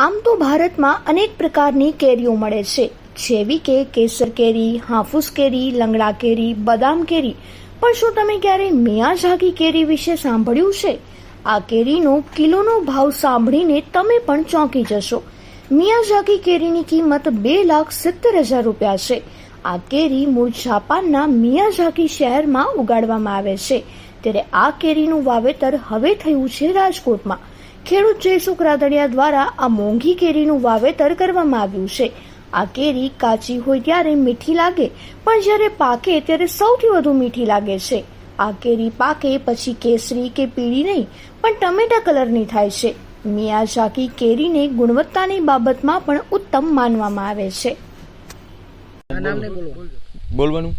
આમ તો ભારતમાં અનેક પ્રકારની કેરીઓ મળે છે. જેવી કે કેસર કેરી, હાફૂસ કેરી, લંગડા કેરી, બદામ કેરી. પણ શું તમે ક્યારેય મિયાઝાકી કેરી વિશે સાંભળ્યું છે? આ કેરીનો કિલોનો ભાવ સાંભળીને તમે પણ ચોંકી જશો. મિયાઝાકી કેરીની કિંમત બે લાખ સિત્તેર હજાર રૂપિયા છે. આ કેરી મૂળ જાપાનના મિયાઝાકી શહેરમાં ઉગાડવામાં આવે છે. ત્યારે આ કેરીનું વાવેતર હવે થયું છે રાજકોટમાં. ખેડૂત જયસુખ રાદડિયા દ્વારા આ મોંઘી કેરીનું વાવેતર કરવામાં આવ્યું છે. આ કેરી કાચી હોય ત્યારે મીઠી લાગે પણ જ્યારે પાકે ત્યારે સૌથી વધુ મીઠી લાગે છે. આ કેરી પાકે પછી કેસરી કે પીળી નહીં પણ ટમેટા કલરની થાય છે. મિયાઝાકી કેરીને ગુણવત્તાની બાબતમાં પણ ઉત્તમ માનવામાં આવે છે. બોલવાનું?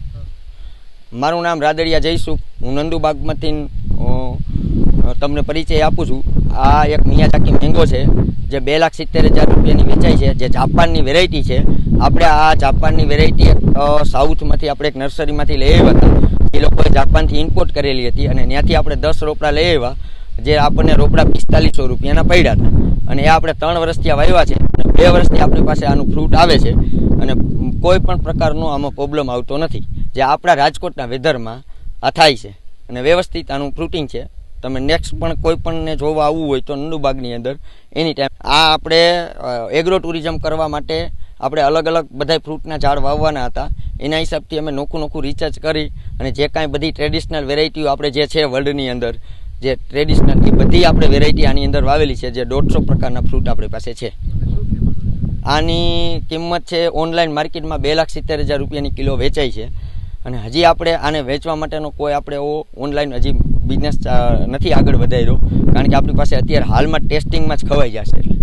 મારું નામ રાદડિયા જયસુખ. હું નંદુબાગમાંથી તમને પરિચય આપું છું. આ એક મિયાજાકી મેંગો છે, જે બે લાખ સિત્તેર હજાર રૂપિયાની વેચાય છે, જે જાપાનની વેરાયટી છે. આપણે આ જાપાનની વેરાયટી સાઉથમાંથી આપણે એક નર્સરીમાંથી લઈ આવ્યા હતા. એ લોકોએ જાપાનથી ઇમ્પોર્ટ કરેલી હતી અને ત્યાંથી આપણે દસ રોપડા લઈ આવ્યા, જે આપણને રોપડા પિસ્તાલીસો રૂપિયાના પડ્યા હતા. અને એ આપણે ત્રણ વર્ષથી વાવ્યા છે અને બે વર્ષથી આપણી પાસે આનું ફ્રૂટ આવે છે અને કોઈ પણ પ્રકારનો આમાં પ્રોબ્લેમ આવતો નથી. જે આપણા રાજકોટના વેધરમાં આ થાય છે અને વ્યવસ્થિત આનું ફ્રૂટિંગ છે. તમે નેક્સ્ટ પણ કોઈ પણને જોવા આવવું હોય તો નંદુબાગની અંદર, એની ટાઈમ આ આપણે એગ્રો ટુરિઝમ કરવા માટે આપણે અલગ અલગ બધા ફ્રૂટના ઝાડ વાવવાના હતા. એના હિસાબથી અમે નોખું નોખું રિસર્ચ કરી અને જે કાંઈ બધી ટ્રેડિશનલ વેરાયટીઓ આપણે જે છે વર્લ્ડની અંદર, જે ટ્રેડિશનલ એ બધી આપણે વેરાયટી આની અંદર વાવેલી છે, જે દોઢસો પ્રકારના ફ્રૂટ આપણી પાસે છે. આની કિંમત છે ઓનલાઈન માર્કેટમાં બે લાખ સિત્તેર હજાર રૂપિયાની કિલો વેચાય છે. અને હજી આપણે આને વેચવા માટેનો કોઈ આપણે એવો ઓનલાઈન હજી બિઝનેસ નથી આગળ વધાર્યો. કારણ કે આપણી પાસે અત્યારે હાલમાં ટેસ્ટિંગમાં જ ખવાઈ જશે. એટલે